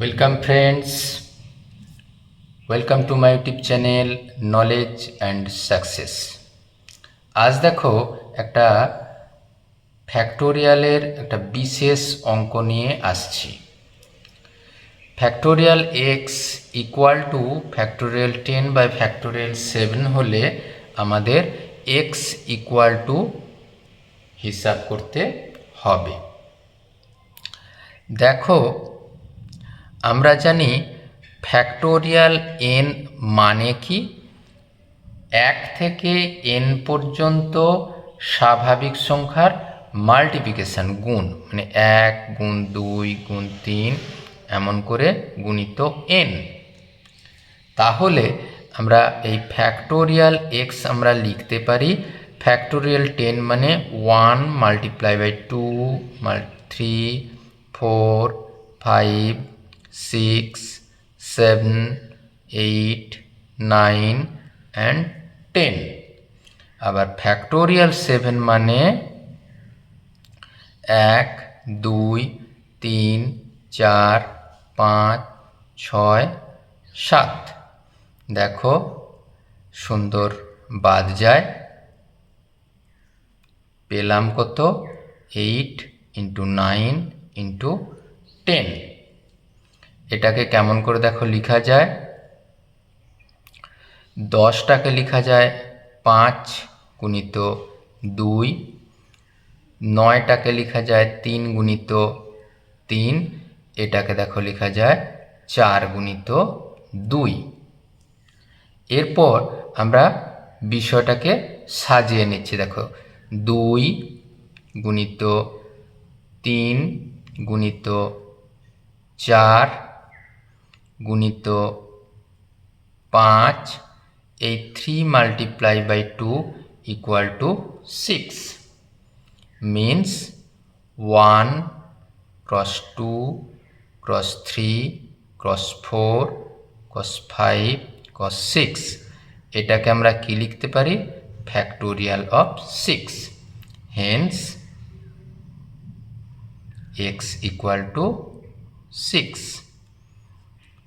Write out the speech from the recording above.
Welcome friends welcome to my YouTube channel knowledge and success আজ দেখো একটা ফ্যাক্টোরিয়ালের একটা বিশেষ অঙ্ক নিয়ে আসছি। Factorial X equal to factorial ten by factorial seven হলে আমাদের এক্স ইকুয়াল টু হিসাব করতে হবে। দেখো আমরা জানি ফ্যাক্টোরিয়াল এন মানে কি? এক থেকে এন পর্যন্ত স্বাভাবিক সংখ্যার মাল্টিপ্লিকেশান গুণ মানে এক গুণ দুই গুণ তিন এমন করে গুণিত এন। তাহলে আমরা এই ফ্যাক্টোরিয়াল এক্স আমরা লিখতে পারি, ফ্যাক্টোরিয়াল টেন মানে one multiply by two three, four, five six seven eight nine and ten আবার ফ্যাক্টোরিয়াল সেভেন মানে এক, দুই, তিন, চার, পাঁচ, ছয়, সাত। দেখো, সুন্দর বাদ যায়। পেলাম কত? Eight into nine into ten এটাকে কেমন করে দেখো লেখা যায়? দশটাকে লেখা যায় পাঁচ গুণিত দুই, নয়টাকে লেখা যায় তিন গুণিত তিন, এটাকে দেখো লেখা যায় চার গুণিত দুই। এরপর আমরা বিষয়টাকে সাজিয়ে নিচ্ছি, দেখো। দুই গুণিত তিন গুণিত চার গুণিত পাঁচ, এই three multiply by two equal to six means one cross two cross three cross four cross five cross six এটাকে আমরা কি লিখতে পারি? Factorial of six hence x equal to 6